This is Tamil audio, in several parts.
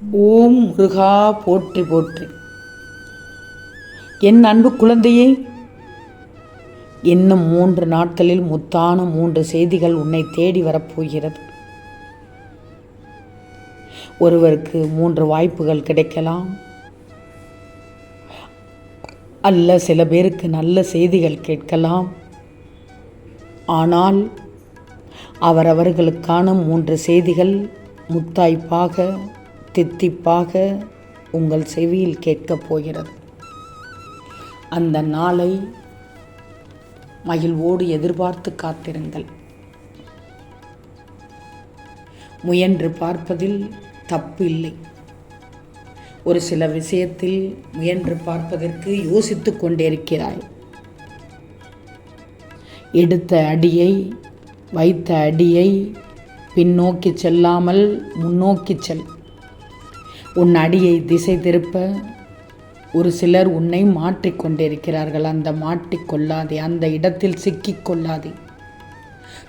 ஓம் முருகா போற்றி போற்றி. என் அன்பு குழந்தையே இன்னும் மூன்று நாட்களில் முத்தான மூன்று செய்திகள் உன்னை தேடி வரப்போகிறது. ஒருவருக்கு மூன்று வாய்ப்புகள் கிடைக்கலாம். அல்ல சில பேருக்கு நல்ல செய்திகள் கேட்கலாம். ஆனால் அவரவர்களுக்கான மூன்று செய்திகள் முத்தாய்ப்பாக தித்திப்பாக உங்கள் செவியில் கேட்கப் போகிறது. அந்த நாளை மகிழ்வோடு எதிர்பார்த்து காத்திருங்கள். முயன்று பார்ப்பதில் தப்பு இல்லை. ஒரு சில விஷயத்தில் முயன்று பார்ப்பதற்கு யோசித்து கொண்டிருக்கிறாய். எடுத்த அடியை வைத்த அடியை பின்னோக்கி செல்லாமல் முன்னோக்கி செல். உன் அடியை திசை திருப்ப ஒரு சிலர் உன்னை மாற்றிக்கொண்டிருக்கிறார்கள் அந்த மாட்டிக்கொள்ளாதே அந்த இடத்தில் சிக்கிக்கொள்ளாதே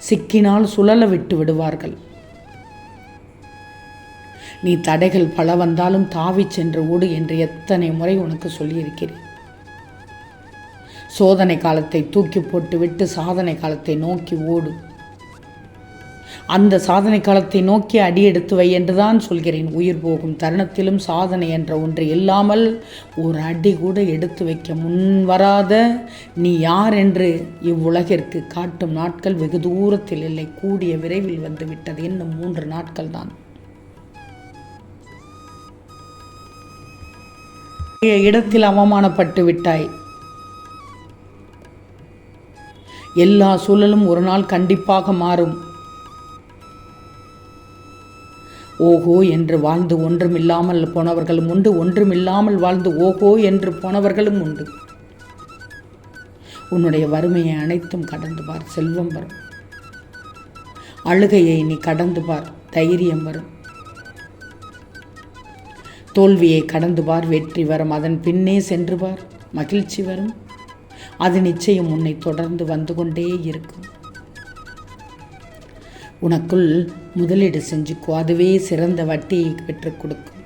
சிக்கினால் சுழல விட்டு விடுவார்கள். நீ தடைகள் பல வந்தாலும் தாவி சென்று ஓடு என்று எத்தனை முறை உனக்கு சொல்லியிருக்கிறேன். சோதனை காலத்தை தூக்கி போட்டுவிட்டு சாதனை காலத்தை நோக்கி ஓடு. அந்த சாதனை காலத்தை நோக்கி அடி எடுத்து வை என்றுதான் சொல்கிறேன். உயிர் போகும் தருணத்திலும் சாதனை என்ற ஒன்று இல்லாமல் ஒரு அடி கூட எடுத்து வைக்க முன்வராத நீ யார் என்று இவ்வுலகிற்கு காட்டும் நாட்கள் வெகு தூரத்தில் இல்லை. கூடிய விரைவில் வந்துவிட்டது இன்னும் மூன்று நாட்கள் தான். இடத்தில் அவமானப்பட்டு விட்டாய். எல்லா சூழலும் ஒரு நாள் கண்டிப்பாக மாறும். ஓஹோ என்று வாழ்ந்து ஒன்றுமில்லாமல் போனவர்களும் உண்டு ஒன்றுமில்லாமல் வாழ்ந்து ஓஹோ என்று போனவர்களும் உண்டு. உன்னுடைய வறுமையை அனைத்தும் கடந்து பார் செல்வம் வரும். அழுகையை நீ கடந்து பார் தைரியம் வரும். தோல்வியை கடந்து பார் வெற்றி வரும். அதன் பின்னே சென்று பார் மகிழ்ச்சி வரும். அது நிச்சயம் உன்னை தொடர்ந்து வந்து கொண்டே இருக்கும். உனக்குள் முதலீடு செஞ்சுக்கோ. அதுவே சிறந்த வட்டியை பெற்றுக் கொடுக்கும்.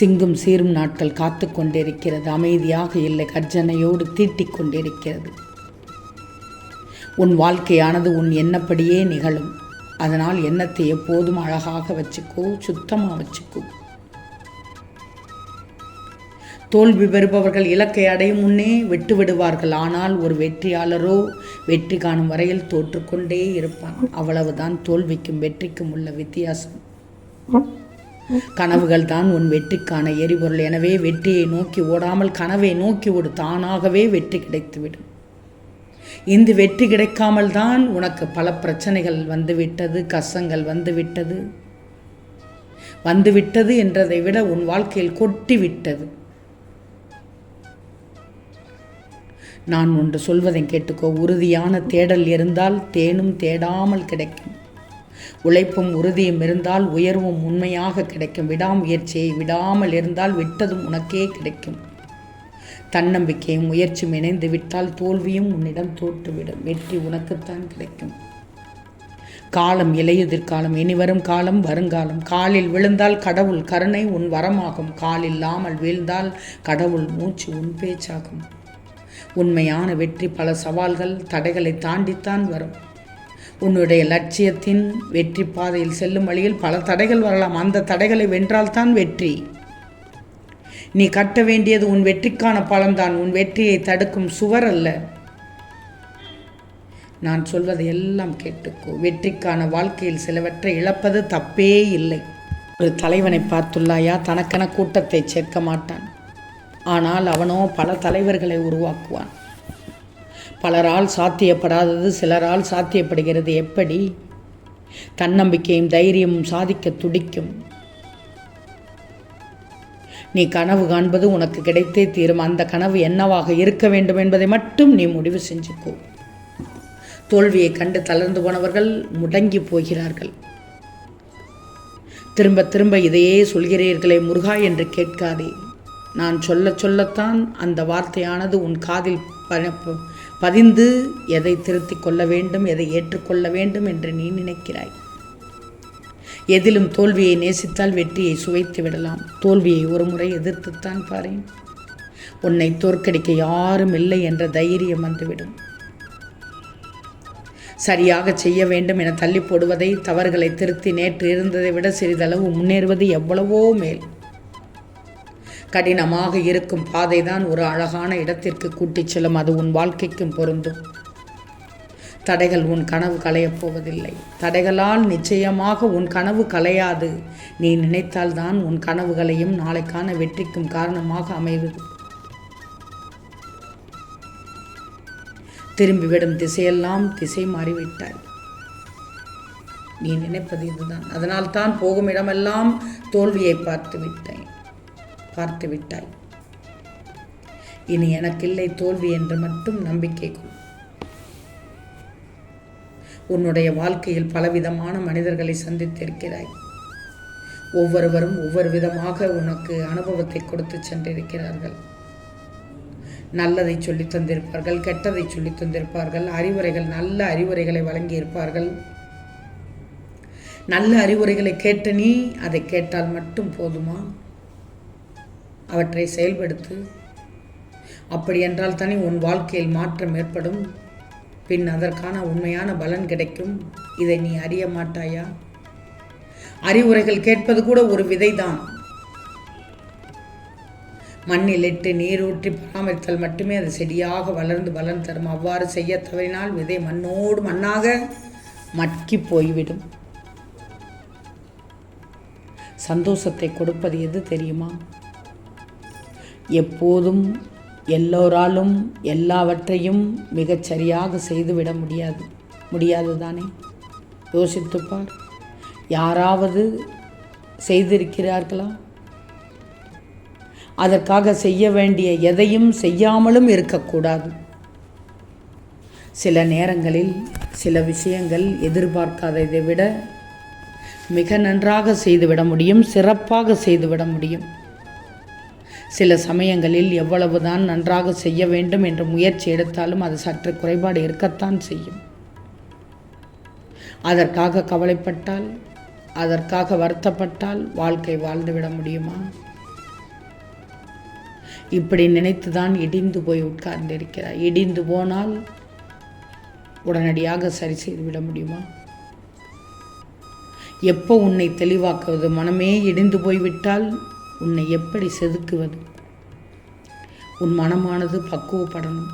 சிங்கும் சீரும் நாட்கள் காத்து கொண்டிருக்கிறது. அமைதியாக இல்லை. கர்ஜனையோடு தீட்டிக் கொண்டிருக்கிறது. உன் வாழ்க்கையானது உன் எண்ணப்படியே நிகழும். அதனால் எண்ணத்தை எப்போதும் அழகாக வச்சுக்கோ. சுத்தமாக வச்சுக்கோ. தோல்வி பெறுபவர்கள் இலக்கை அடையும் முன்னே விட்டு விடுவார்கள் ஆனால் ஒரு வெற்றியாளரோ வெற்றி காணும் வரையில் தோற்றுக்கொண்டே இருப்பான். அவ்வளவுதான் தோல்விக்கும் வெற்றிக்கும் உள்ள வித்தியாசம். கனவுகள் தான் உன் வெற்றிக்கான எரிபொருள். எனவே வெற்றியை நோக்கி ஓடாமல் கனவை நோக்கி ஓடு. தானாகவே வெற்றி கிடைத்துவிடும். இந்த வெற்றி கிடைக்காமல் தான் உனக்கு பல பிரச்சனைகள் வந்துவிட்டது கஷ்டங்கள் வந்துவிட்டது. வந்துவிட்டது என்றதை விட உன் வாழ்க்கையில் கொட்டி விட்டது நான் ஒன்று சொல்வதை கேட்டுக்கோ. உறுதியான தேடல் இருந்தால் தேனும் தேடாமல் கிடைக்கும். உழைப்பும் உறுதியும் இருந்தால் உயர்வும் உண்மையாக கிடைக்கும். விடாமுயற்சியை விடாமல் இருந்தால் விட்டதும் உனக்கே கிடைக்கும். தன்னம்பிக்கையும் முயற்சியும் இணைந்து விட்டால் தோல்வியும் உன்னிடம் தோற்றுவிடும். வெற்றி உனக்குத்தான் கிடைக்கும். காலம் இலையுதிர்காலம் இனிவரும் காலம் வருங்காலம். காலில் விழுந்தால் கடவுள் கருணை உன் வரமாகும். காலில்லாமல் வீழ்ந்தால் கடவுள் மூச்சு உன் பேச்சாகும். உண்மையான வெற்றி பல சவால்கள் தடைகளை தாண்டித்தான் வரும். உன்னுடைய லட்சியத்தின் வெற்றி பாதையில் செல்லும் வழியில் பல தடைகள் வரலாம். அந்த தடைகளை வென்றால்தான் வெற்றி. நீ கட்ட வேண்டியது உன் வெற்றிக்கான பலன்தான் உன் வெற்றியை தடுக்கும் சுவர் அல்ல. நான் சொல்வதை எல்லாம் கேட்டுக்கோ. வெற்றிக்கான வாழ்க்கையில் சிலவற்றை இழப்பது தப்பே இல்லை. ஒரு தலைவனை பார்த்துள்ளாயா? தனக்கென கூட்டத்தை சேர்க்க மாட்டான். ஆனால் அவனோ பல தலைவர்களை உருவாக்குவான். பலரால் சாத்தியப்படாதது சிலரால் சாத்தியப்படுகிறது எப்படி? தன்னம்பிக்கையும் தைரியமும் சாதிக்க துடிக்கும். நீ கனவு காண்பது உனக்கு கிடைத்தே தீரும். அந்த கனவு என்னவாக இருக்க வேண்டும் என்பதை மட்டும் நீ முடிவு செஞ்சுக்கோ. தோல்வியை கண்டு தளர்ந்து போனவர்கள் முடங்கி போகிறார்கள். திரும்ப திரும்ப இதையே சொல்கிறீர்களே முருகா என்று கேட்காதே. நான் சொல்ல சொல்லத்தான் அந்த வார்த்தையானது உன் காதில் ப- பதிந்து எதை திருத்திக் கொள்ள வேண்டும் எதை ஏற்றுக்கொள்ள வேண்டும் என்று நீ நினைக்கிறாய். எதிலும் தோல்வியை நேசித்தால் வெற்றியை சுவைத்து விடலாம். தோல்வியை ஒரு முறை எதிர்த்துத்தான் பாரேன். உன்னை தோற்கடிக்க யாரும் இல்லை என்ற தைரியம் வந்துவிடும். சரியாக செய்ய வேண்டும் என தள்ளி போடுவதை தவறுகளை திருத்தி நேற்று இருந்ததை விட சிறிதளவு முன்னேறுவது எவ்வளவோ மேல். கடினமாக இருக்கும் பாதைதான் ஒரு அழகான இடத்திற்கு கூட்டிச் செல்லும். அது உன் வாழ்க்கைக்கும் பொருந்தும். தடைகள் உன் கனவு களையப் போவதில்லை. தடைகளால் நிச்சயமாக உன் கனவு கலையாது நீ நினைத்தால்தான் உன் கனவுகளையும் நாளைக்கான வெற்றிக்கும் காரணமாக அமைவது. திரும்பிவிடும் திசையெல்லாம் திசை மாறிவிட்டாய். நீ நினைப்பது இதுதான். அதனால் தான் போகும் இடமெல்லாம் தோல்வியை பார்த்து விட்டேன் பார்த்து விட்டாய் இனி எனக்கில்லை தோல்வி என்று மட்டும் நம்பிக்கை கொள். உன்னுடைய வாழ்க்கையில் பலவிதமான மனிதர்களை சந்தித்திருக்கிறாய். ஒவ்வொருவரும் ஒவ்வொரு விதமாக உனக்கு அனுபவத்தை கொடுத்து சென்றிருக்கிறார்கள். நல்லதை சொல்லி தந்திருப்பார்கள் கெட்டதை சொல்லி தந்திருப்பார்கள் அறிவுரைகள் நல்ல அறிவுரைகளை வழங்கியிருப்பார்கள். நல்ல அறிவுரைகளை கேட்ட நீ அதை கேட்டால் மட்டும் போதுமா? அவற்றை செயல்படுத்து. அப்படியென்றால் தனி தானே உன் வாழ்க்கையில் மாற்றம் ஏற்படும். பின் அதற்கான உண்மையான பலன் கிடைக்கும். இதை நீ அறிய மாட்டாயா? அறிவுரைகள் கேட்பது கூட ஒரு விதைதான். மண்ணில் இட்டு நீரூற்றி பராமரித்தல் மட்டுமே அது செடியாக வளர்ந்து பலன் தரும். அவ்வாறு செய்ய தவறினால் விதை மண்ணோடு மண்ணாக மட்கி போய்விடும். சந்தோஷத்தை கொடுப்பது எது தெரியுமா? எப்போதும் எல்லோராலும் எல்லாவற்றையும் மிகச்சரியாக செய்துவிட முடியாது. முடியாது தானே யோசித்துப்பார். யாராவது செய்திருக்கிறார்களா? அதற்காக செய்ய வேண்டிய எதையும் செய்யாமலும் இருக்கக்கூடாது. சில நேரங்களில் சில விஷயங்கள் எதிர்பார்க்காததை விட மிக நன்றாக செய்துவிட முடியும் சிறப்பாக செய்துவிட முடியும். சில சமயங்களில் எவ்வளவுதான் நன்றாக செய்ய வேண்டும் என்ற முயற்சி எடுத்தாலும் அது சற்று குறைபாடு இருக்கத்தான் செய்யும். அதற்காக கவலைப்பட்டால் அதற்காக வருத்தப்பட்டால் வாழ்க்கை வாழ்ந்துவிட முடியுமா? இப்படி நினைத்துதான் இடிந்து போய் உட்கார்ந்திருக்கிறார். இடிந்து போனால் உடனடியாக சரி செய்துவிட முடியுமா? எப்போ உன்னை தெளிவாக்குவது? மனமே இடிந்து போய்விட்டால் உன்னை எப்படி செதுக்குவது? உன் மனமானது பக்குவப்படணும்.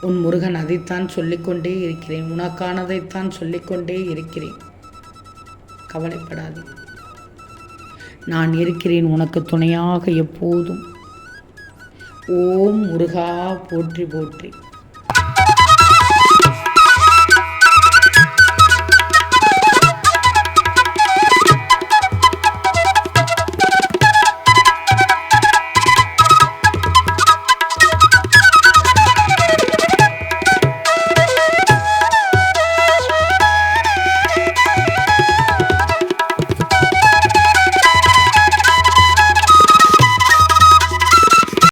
உன் முருகன் அதைத்தான் சொல்லிக்கொண்டே இருக்கிறேன். உனக்கானதைத்தான் சொல்லிக்கொண்டே இருக்கிறேன். கவலைப்படாது. நான் இருக்கிறேன் உனக்கு துணையாக எப்போதும். ஓம் முருகா போற்றி போற்றி.